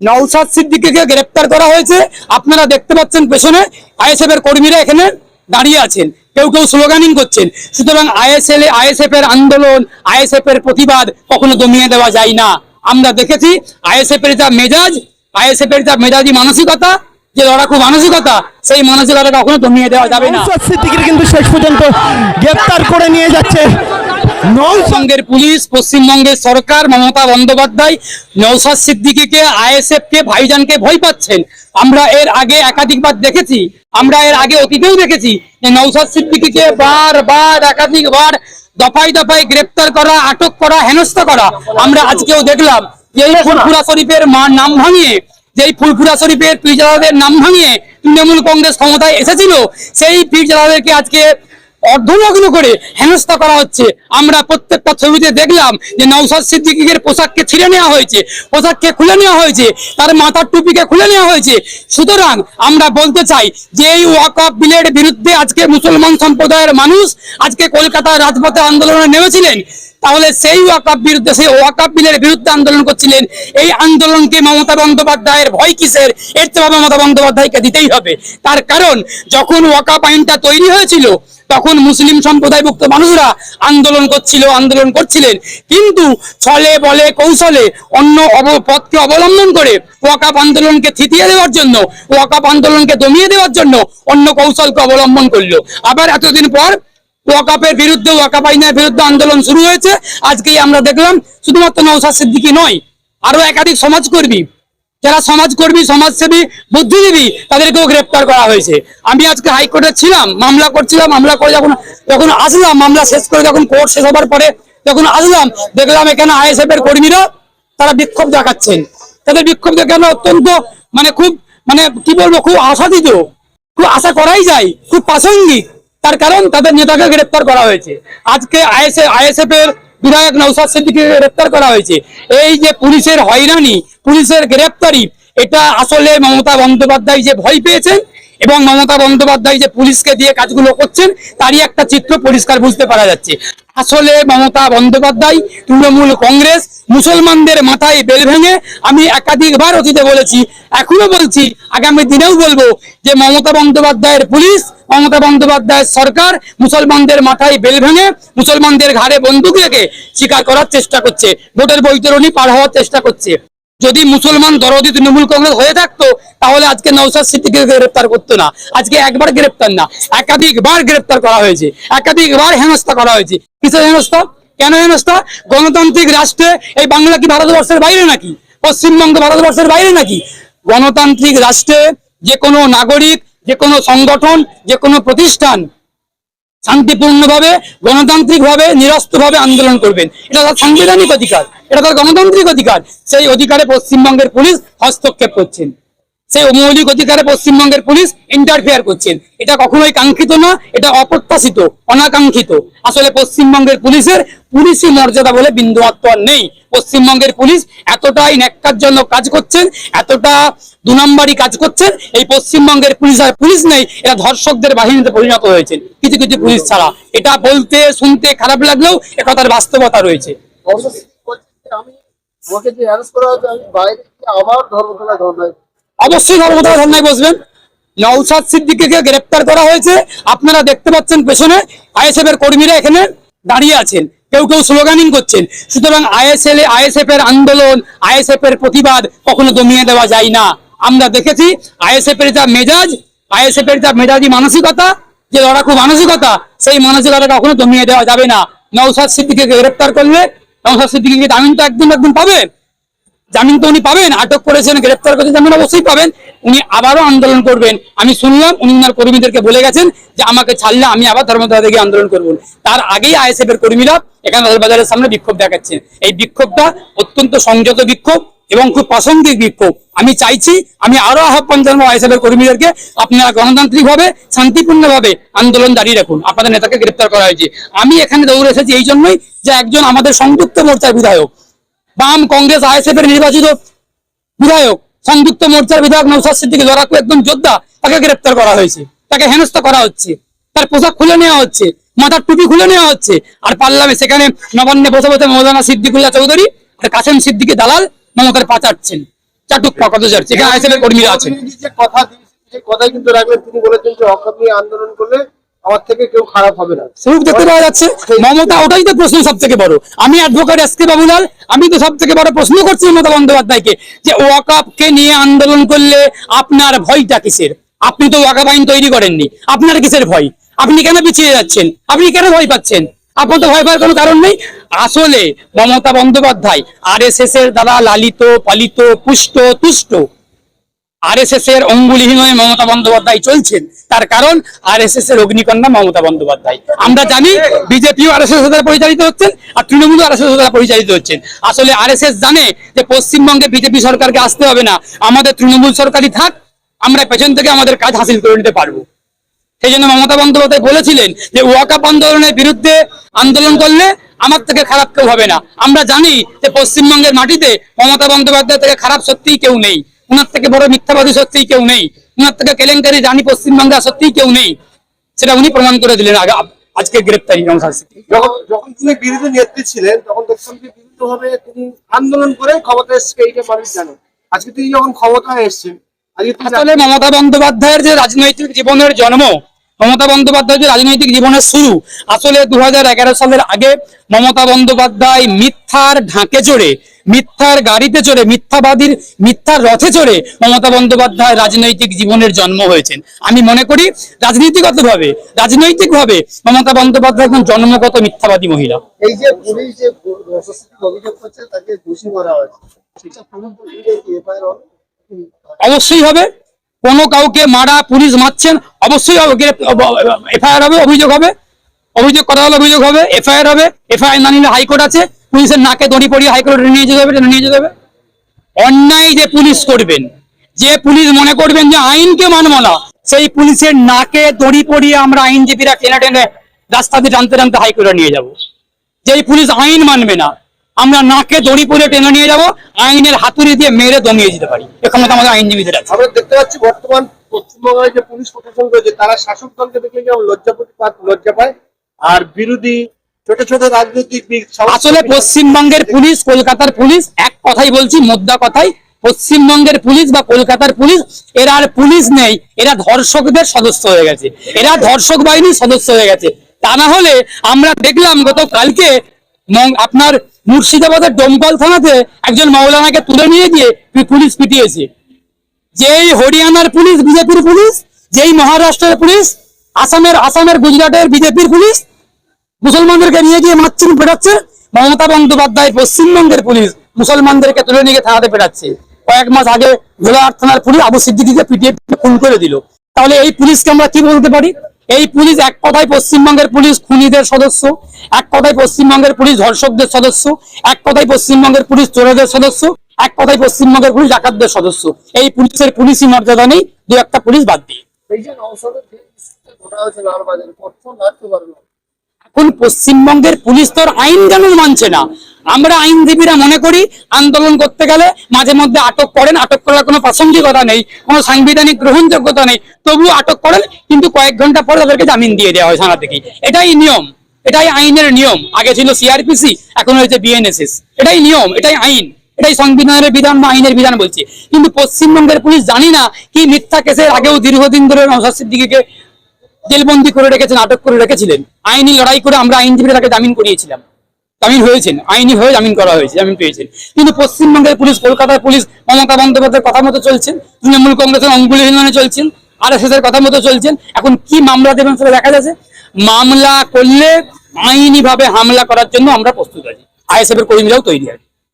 নওসাদ সিদ্দিকীকে গ্রেপ্তার করা হয়েছে। আপনারা দেখতে পাচ্ছেন পেছনে আইএসএফ এর কর্মীরা এখানে দাঁড়িয়ে আছেন। কেউ কেউ স্লোগানিং করছেন। সুতরাং আইএসএল আইএসএফ এর আন্দোলন আইএসএফ এর প্রতিবাদ কখনো দমিয়ে দেওয়া যায় না। আমরা দেখেছি আইএসএফ এর যা মেজাজ আইএসএফ এর যা মেজাজি মানসিকতা যে লড়াকু মানসিকতা সেই মানসিকতা কখনো দমিয়ে দেওয়া যাবে না। সিদ্দিকীর কিন্তু শেষ পর্যন্ত গ্রেপ্তার করে নিয়ে যাচ্ছে। পশ্চিমবঙ্গের পুলিশ পশ্চিমবঙ্গের সরকার মমতা বন্দ্যোপাধ্যায় নৌসাদ সিদ্দিকীকে আইএসএফ কে ভাইজানকে ভয় পাচ্ছেন। আমরা এর আগে একাধিকবার দেখেছি আমরা এর আগে অতীতেও দেখেছি যে নৌসাদ সিদ্দিকীকে বারবার একাধিকবার দফায় দফায় গ্রেপ্তার করা আটক করা হেনস্থা করা। আমরা আজকেও দেখলাম যে এই ফুরফুরা শরীফের মা- নাম ভাঙিয়ে যেই ফুলফুরা শরীফের পীর জালালের নাম ভাঙিয়ে তৃণমূল কংগ্রেস ক্ষমতায় এসেছিল, সেই পীর জালালেরকে আজকে অর্ধনগ্ন করে হেনস্থা করা হচ্ছে। আমরা প্রত্যেকটা ছবিতে দেখলাম যে নৌসাদ সিদ্দিকীর পোশাককে ছিঁড়ে নেওয়া হয়েছে, পোশাককে খুলে নেওয়া হয়েছে, তার মাথার টুপিকে খুলে নেওয়া হয়েছে। সুতরাং আমরা বলতে চাই যে এই ওয়াকফ বিলের বিরুদ্ধে আজকে মুসলমান সম্প্রদায়ের মানুষ আজকে কলকাতার রাজপথে আন্দোলনে নেমেছিলেন, তাহলে সেই ওয়াকাপ বিরুদ্ধে সেই ওয়াকাপ বিলের বিরুদ্ধে আন্দোলন করছিলেন। এই আন্দোলনকে মমতা বন্দ্যোপাধ্যায়ের ভয় কিসের? এর চেয়ে মমতা বন্দ্যোপাধ্যায়কে দিতেই হবে। তার কারণ, যখন ওয়াকাপ আইনটা তৈরি হয়েছিল তখন মুসলিম সম্প্রদায়ভুক্ত মানুষরা আন্দোলন করছিল, আন্দোলন করছিলেন। কিন্তু ছলে বলে কৌশলে অন্য পথকে অবলম্বন করে ওয়াকাপ আন্দোলনকে থিতিয়ে দেওয়ার জন্য ওয়াকাপ আন্দোলনকে দমিয়ে দেওয়ার জন্য অন্য কৌশলকে অবলম্বন করল। আবার এতদিন পর ওয়াকাপের বিরুদ্ধে ওয়াকাপ আইনের বিরুদ্ধে আন্দোলন শুরু হয়েছে। আজকেই আমরা দেখলাম, শুধুমাত্র নৌসাদ সিদ্দিকী নয় আরও একাধিক সমাজকর্মী যারা সমাজকর্মী, সমাজসেবী, বুদ্ধিজীবী, তাদেরকেও গ্রেপ্তার করা হয়েছে। আমি আজকে হাইকোর্টে ছিলাম, মামলা করছিলাম, মামলা করে যখন যখন আসলাম, মামলা শেষ করে যখন কোর্ট শেষ হবার পরে যখন আসলাম, দেখলাম এখানে আইএসএফ এর কর্মীরা তারা বিক্ষোভ দেখাচ্ছেন। তাদের বিক্ষোভ দেখানো অত্যন্ত মানে খুব মানে কি বলব, খুব আশাদিত খুব আশা করাই যায়, খুব প্রাসঙ্গিক। তার কারণ তাদের নেতাকে গ্রেপ্তার করা হয়েছে। আজকে আইএসএফ আইএসএফ এর বিধায়ক নৌসাদ সিদ্দিকীকে গ্রেপ্তার করা হয়েছে। এই যে পুলিশের হয়রানি, পুলিশের গ্রেপ্তারি, এটা আসলে মমতা বন্দ্যোপাধ্যায় যে ভয় পেয়েছেন এবং মমতা বন্দ্যোপাধ্যায় যে পুলিশকে দিয়ে কাজগুলো করছেন, তারই একটা চিত্র পরিষ্কার বুঝতে পারা যাচ্ছে। আসলে মমতা বন্দ্যোপাধ্যায়, তৃণমূল কংগ্রেস মুসলমানদের মাথায় বেল ভেঙে আমি একাধিকবার অতীতে বলেছি, এখনও বলছি, আগামী দিনেও বলব যে মমতা বন্দ্যোপাধ্যায়ের পুলিশ, মমতা বন্দ্যোপাধ্যায়ের সরকার মুসলমানদের মাথায় বেল ভেঙে মুসলমানদের ঘাড়ে বন্দুক রেখে স্বীকার করার চেষ্টা করছে। ভোটের বৈতরণী পার হওয়ার চেষ্টা করছে। যদি মুসলমান দরদি তৃণমূল কংগ্রেস হয়ে থাকতো, তাহলে আজকে নৌসাদ সিদ্দিকে গ্রেপ্তার করতো না। আজকে একবার গ্রেপ্তার না, একাধিকবার গ্রেপ্তার করা হয়েছে, একাধিকবার হেনস্থা করা হয়েছে। কিসের হেনস্থা? কেন হেনস্থা? গণতান্ত্রিক রাষ্ট্রে এই বাংলা কি ভারতবর্ষের বাইরে নাকি? পশ্চিমবঙ্গ ভারতবর্ষের বাইরে নাকি? গণতান্ত্রিক রাষ্ট্রে যে কোনো নাগরিক, যে কোনো সংগঠন, যে কোনো প্রতিষ্ঠান শান্তিপূর্ণভাবে, গণতান্ত্রিকভাবে, নিরস্ত্রভাবে আন্দোলন করবেন। এটা তার সাংবিধানিক অধিকার। এটা তার গণতান্ত্রিক অধিকার। সেই অধিকারে পশ্চিমবঙ্গের পুলিশ হস্তক্ষেপ করছেন। সেই মৌলিক অধিকারে পশ্চিমবঙ্গের পুলিশ ইন্টারফেয়ার করছেন। এটা কখনোই কাঙ্ক্ষিত না, এটা অপ্রত্যাশিত, অনাকাঙ্ক্ষিত। আসলে পশ্চিমবঙ্গের পুলিশের পুলিশি মর্যাদা বলে বিন্দুমাত্র আর নেই। পশ্চিমবঙ্গের পুলিশ এতটাই ন্যাক্কারজনক কাজ করছেন, এতটা দু নম্বরই কাজ করছেন, এই পশ্চিমবঙ্গের পুলিশ আর পুলিশ নেই, এরা ধর্ষকদের বাহিনীতে পরিণত হয়েছে কিছু কিছু পুলিশ ছাড়া। এটা বলতে, শুনতে খারাপ লাগলেও একথার বাস্তবতা রয়েছে। আমি আবার ধর্মতলা ধর্নায় অবশ্যই ধর্মতলা ধর্নায় বসবেন। নওসাদ সিদ্দিকীকে গ্রেপ্তার করা হয়েছে। আপনারা দেখতে পাচ্ছেন পেছনে আইএসএফ এর কর্মীরা এখানে দাঁড়িয়ে আছেন। কেউ কেউ স্লোগানিং করছেন। সুতরাং আইএসএল আইএসএফ এর আন্দোলন আইএসএফ এর প্রতিবাদ কখনো দমিয়ে দেওয়া যায় না। আমরা দেখেছি আইএসএফ এর যা মেজাজ আইএসএফ এর যা মেজাজি মানসিকতা, যে লড়াকু মানসিকতা, সেই মানসিকতা কখনো দমিয়ে দেওয়া যাবে না। নওসাদ সিদ্দিকীকে গ্রেপ্তার করলে নওসাদ সিদ্দিকীকে জামিন তো একদিন একদিন পাবে। জামিন তো উনি পাবেন, আটক করেছেন, গ্রেপ্তার করেছেন, জামিন অবশ্যই পাবেন। উনি আবারও আন্দোলন করবেন। আমি শুনলাম উনি ওনার কর্মীদেরকে বলে গেছেন যে আমাকে ছাড়লে আমি আবার ধর্মতলা থেকে আন্দোলন করব। তার আগেই আইএসএফ এর কর্মীরা এখানে বাজারের সামনে বিক্ষোভ দেখাচ্ছেন। এই বিক্ষোভটা অত্যন্ত সংযত বিক্ষোভ এবং খুব প্রাসঙ্গিক বিক্ষোভ। আমি চাইছি, আমি আরও আহ্বান জানাব আইএসএফ এর কর্মীদেরকে, আপনারা গণতান্ত্রিক ভাবে শান্তিপূর্ণ ভাবে আন্দোলন দাঁড়িয়ে রাখুন। আপনাদের নেতাকে গ্রেপ্তার করা হয়েছে। আমি এখানে দৌড়ে এসেছি এই জন্যই যে একজন আমাদের সংযুক্ত মোর্চার বিধায়ক বাম কংগ্রেস, আইএসএফ এর নির্বাচিত বিধায়ক, সংযুক্ত মোর্চার বিধায়ক নৌসাদ সিদ্দিকী লড়াকু একদম যোদ্ধা, তাকে গ্রেপ্তার করা হয়েছে। তাকে হেনস্থা করা হচ্ছে। তার পোশাক খুলে নেওয়া হচ্ছে, মাথার টুপি খুলে নেওয়া হচ্ছে। আর পারলামে সেখানে নবান্নে বসে বসে মৌলানা সিদ্দিকুল্লাহ চৌধুরী আর কাসেম সিদ্দিকী দালাল মমতার পাচাচ্ছেন চাটুক পাকাতজার যেখানে আইএসএফ এর কর্মীরা আছেন। কথা কিন্তু রাখলেন। তিনি বলেছেন যে নিয়ে আন্দোলন করলে আমার থেকে কেউ খারাপ হবে না। দেখতে পাওয়া যাচ্ছে। মমতা ওটাই তো প্রশ্ন সব থেকে বড়। আমি অ্যাডভোকেট এস কে বাবুলাল আমি তো সব থেকে বড় প্রশ্ন করছি মমতা বন্দ্যোপাধ্যায়কে যে ওয়াকাপকে নিয়ে আন্দোলন করলে আপনার ভয়টা কিসের? আপনি তো ওয়াকাপ আইন তৈরি করেননি। আপনার কিসের ভয়? আপনি কেন পিছিয়ে যাচ্ছেন? আপনি কেন ভয় পাচ্ছেন? আপনার তো ভয় পাওয়ার কোনো কারণ নেই। আসলে Mamata Bandyopadhyay R S S এর দ্বারা লালিত পালিত পুষ্ট তুষ্ট আরএসএস এর অঙ্গুলিহীন হয়ে মমতা বন্দ্যোপাধ্যায় চলছেন। তার কারণ আরএসএস এর অগ্নিকন্যা মমতা বন্দ্যোপাধ্যায়। আমরা জানি বিজেপিও আরএসএস দ্বারা পরিচালিত হচ্ছেন আর তৃণমূল আরএসএস দ্বারা পরিচালিত হচ্ছেন। আসলে আর আরএসএস জানে যে পশ্চিমবঙ্গে বিজেপি সরকারকে আসতে হবে না। আমাদের তৃণমূল সরকারই থাক, আমরা পেছন থেকে আমাদের কাজ হাসিল করে নিতে পারব। সেই জন্য মমতা বন্দ্যোপাধ্যায় বলেছিলেন যে ওয়াকাপ আন্দোলনের বিরুদ্ধে আন্দোলন করলে আমার থেকে খারাপ কেউ হবে না। আমরা জানি যে পশ্চিমবঙ্গের মাটিতে মমতা বন্দ্যোপাধ্যায় থেকে খারাপ সত্যিই কেউ নেই। উনার থেকে বড় মিথ্যাবাদী সত্যিই কেউ নেই। উনার থেকে কেলেঙ্কারি জানি পশ্চিমবঙ্গে সত্যি সত্যিই কেউ নেই। সেটা উনি প্রমাণ করে দিলেন আগে আজকে গ্রেপ্তারি। যখন যখন তিনি বিরোধী নেত্রী ছিলেন তখন দেখতাম যে বিভিন্ন ভাবে তিনি আন্দোলন করে ক্ষমতা এসছে এইটা মানুষ জানে। আজকে তিনি যখন ক্ষমতায় এসছেন আসলে মমতা বন্দ্যোপাধ্যায়ের যে রাজনৈতিক জীবনের জন্ম মমতা বন্দ্যোপাধ্যায়ের যে রাজনৈতিক জীবনের শুরু আসলে দু হাজার এগারো সালের আগে মমতা বন্দ্যোপাধ্যায় মিথ্যার ঢাকে চড়ে মিথ্যার গাড়িতে চড়ে মিথ্যাবাদীর মিথ্যার রথে চড়ে মমতা বন্দ্যোপাধ্যায় রাজনৈতিক জীবনের জন্ম হয়েছেন। আমি মনে করি রাজনীতিগতভাবে রাজনৈতিকভাবে মমতা বন্দ্যোপাধ্যায় একজন জন্মগত মিথ্যাবাদী মহিলা। এই যে পুলিশ যে অভিযোগ করছে তাকে দোষী করা হয়েছে। সেটা প্রমাণ করতে কি এফআইআর হবে? অবশ্যই হবে। কোনো কাউকে মারা, পুলিশ মারছেন, অবশ্যই এফআইআর হবে, অভিযোগ হবে। অভিযোগ করা হলে অভিযোগ হবে, এফআইআর হবে, এফআইআর না নিলে হাইকোর্ট আছে, পুলিশের নাকে দড়ি পড়িয়ে হাইকোর্টে নিয়ে যেতে হবে, নিয়ে যেতে হবে। অন্যায় যে পুলিশ করবেন, যে পুলিশ মনে করবেন যে আইনকে মানব না সেই পুলিশের নাকে দড়ি পড়িয়ে আমরা আইনজীবীরা টেনে টেনে রাস্তা দিয়ে টানতে টানতে হাইকোর্টে নিয়ে যাব। যেই পুলিশ আইন মানবে না আমরা নাকে দড়ি পড়িয়ে টেনে নিয়ে যাব আইনের হাতুড়ি দিয়ে মেরে দমিয়ে যেতে পারি। এ ক্ষমতা আমাদের আইনজীবীদের আছে। আমরা দেখতে পাচ্ছি বর্তমান পশ্চিমবঙ্গের যে পুলিশ প্রশাসন রয়েছে তারা শাসক দলকে দেখলে যেমন লজ্জা লজ্জা পায় আর বিরোধী ছোট ছোট রাজনৈতিক আসলে পশ্চিমবঙ্গের পুলিশ কলকাতার পুলিশ এক কথাই বলছি মোদ্দা কথাই পশ্চিমবঙ্গের পুলিশ বা কলকাতার পুলিশ এরা আর পুলিশ নেই এরা ধর্ষকদের সদস্য হয়ে গেছে। এরা ধর্ষক বাহিনীর সদস্য হয়ে গেছে। তা না হলে আমরা দেখলাম গত কালকে আপনার মুর্শিদাবাদের ডোমকল থানাতে একজন মৌলানাকে তুলে নিয়ে গিয়ে পুলিশ পিটিয়েছে যেই হরিয়ানার পুলিশ, বিজেপির পুলিশ, যেই মহারাষ্ট্রের পুলিশ, আসামের আসামের গুজরাটের বিজেপির পুলিশ, মুসলমানদেরকে নিয়ে গিয়ে মারছেন পেটাচ্ছে, মমতা বন্দ্যোপাধ্যায় পশ্চিমবঙ্গের পুলিশ মুসলমানদেরকে তুলে নিয়ে থানাতে পেটাচ্ছে। কয়েক মাস আগে ভোলাহাট থানার পুলিশ আবু সিদ্দিকিকে পিটিয়ে খুন করে দিল। তাহলে এই পুলিশকে আমরা কি বলতে পারি? এই পুলিশ এক কথায় পশ্চিমবঙ্গের পুলিশ খুনিদের সদস্য, এক কথায় পশ্চিমবঙ্গের পুলিশ ধর্ষকদের সদস্য, এক কথায় পশ্চিমবঙ্গের পুলিশ চোরেদের সদস্য, এক কথায় পশ্চিমবঙ্গের পুলিশ ডাকাতদের সদস্য। এই পুলিশের পুলিশই মর্যাদা নেই, দু একটা পুলিশ বাদ দিয়ে। এখন পশ্চিমবঙ্গের পুলিশ তো আর আইন কানুন মানছে না। আমরা আইনজীবীরা মনে করি আন্দোলন করতে গেলে মাঝে মধ্যে আটক করেন, আটক করার কোনো প্রাসঙ্গিকতা নেই, কোনো সাংবিধানিক গ্রহণযোগ্যতা নেই। তবুও আটক করেন, কিন্তু কয়েক ঘণ্টা পরে তাদেরকে জামিন দিয়ে দেওয়া হয় থানা থেকে এটাই নিয়ম, এটাই আইনের নিয়ম। আগে ছিল সিআরপিসি এখন হয়েছে বিএনএসএস এটাই নিয়ম, এটাই আইন, এটাই সংবিধানের বিধান বা আইনের বিধান বলছে। কিন্তু পশ্চিমবঙ্গের পুলিশ জানি না কি মিথ্যা কেসের আগেও দীর্ঘদিন ধরে নওশাদ সিদ্দিকীকে জেলবন্দি করে রেখেছেন, আটক করে রেখেছিলেন। আইনি লড়াই করে আমরা আইনজীবীরা তাকে জামিন করিয়েছিলাম। জামিন হয়েছেন, আইনি হয়ে জামিন করা হয়েছে, জামিন পেয়েছেন। কিন্তু পশ্চিমবঙ্গের পুলিশ, কলকাতার পুলিশ, মমতা বন্দ্যোপাধ্যায়ের কথা মতো চলছেন, তৃণমূল কংগ্রেসের অঙ্গুলি হিলনে চলছেন আর এস এর কথা মতো চলছেন, এখন কি মামলা দেবেন সেটা দেখা যাচ্ছে। মামলা করলে আইনি ভাবে হামলা করার জন্য আমরা প্রস্তুত আছি। আইএসএফ এর কর্মীরাও তৈরি আছে।